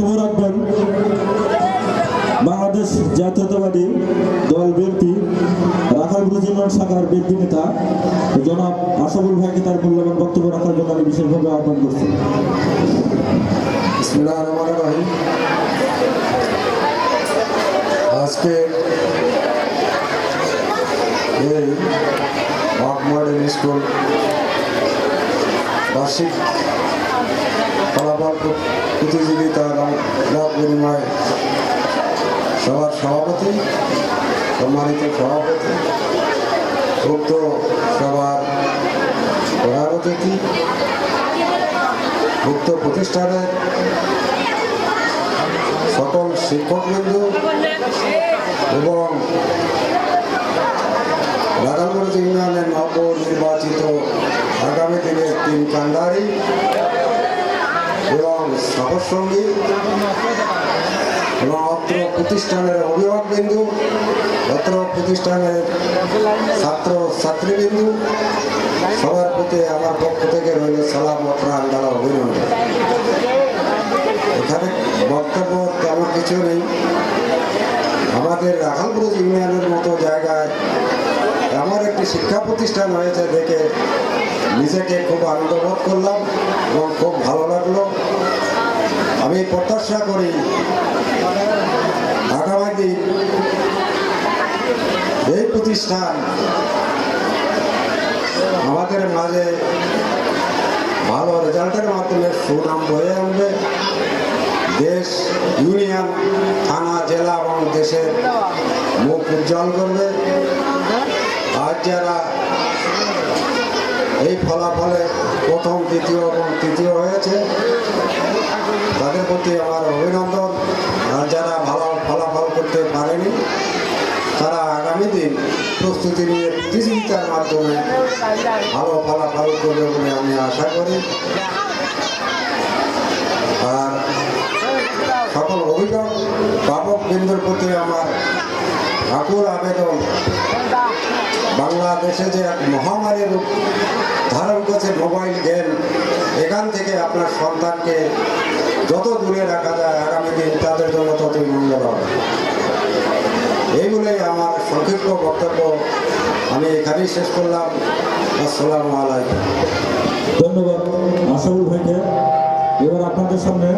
বক্তব্য রাখবেন বাংলাদেশ জাতীয়তাবাদী দল বিএনপি রাখালপুর ইউনিয়ন শাখার বিএনপি নেতা জনাব আশাবুল ভাইকে তার মূল্যবান বক্তব্য রাখার জন্য আমি বিশেষভাবে আহ্বান করছি। আজকে এই মডেল স্কুল বার্ষিক ফলাফল প্রতিযোগিতা মত বিনিময় সবার সভাপতি, সম্মানিত সভাপতি, উক্ত সভার প্রধান অতিথি উক্ত প্রতিষ্ঠানের সকল শিক্ষকবৃন্দ এবং রাধাগঞ্জ ইউনিয়নের নব নির্বাচিত আগামী দিনের তিন কান্ডারি এবং সহসঙ্গী এবং অত্র প্রতিষ্ঠানের অভিভাবকবৃন্দ, অত্র প্রতিষ্ঠানের ছাত্র ছাত্রীবৃন্দ, সবার প্রতি আমার পক্ষ থেকে রইল সালাম ও প্রাণ দ্বারা অভিনন্দন। এখানে বক্তব্য তেমন কিছু নেই। আমাদের রাখালপুর ইউনিয়নের মতো জায়গায় আমার একটি শিক্ষা প্রতিষ্ঠান হয়েছে দেখে নিজেকে খুব আনন্দ বোধ করলাম এবং খুব ভালো লাগল। আমি প্রত্যাশা করি আগামী এই প্রতিষ্ঠান আমাদের মাঝে ভালো রেজাল্টের মাধ্যমে সুনাম বয়ে আনবে। দেশ, ইউনিয়ন, থানা, জেলা এবং দেশের মুখ উজ্জ্বল করবে। আজ যারা এই ফলাফলে প্রথম, দ্বিতীয় এবং তৃতীয় হয়েছে প্রতি আমার অভিনন্দন। আর যারা ভালো ফলাফল করতে পারেনি, তারা আগামী দিন প্রস্তুতি নিয়ে প্রতিযোগিতার মাধ্যমে ভালো ফলাফল করবে বলে আমি আশা করি। আর সকল অভিভাবক বৃন্দর প্রতি আমার আকুল আবেদন। বাংলাদেশে যে এক মহামারী রূপ ধারণ করছে মোবাইল গেম এখান থেকে আপনার সন্তানকে যত দূরে রাখা যায় আগামী দিন তাদের জন্য ততই মঙ্গল হবে এইগুলোই আমার সংক্ষিপ্ত বক্তব্য আমি এখানেই শেষ করলাম। আসসালামু আলাইকুম। ধন্যবাদ আশাবুল ভাইকে। এবার আপনাদের সামনে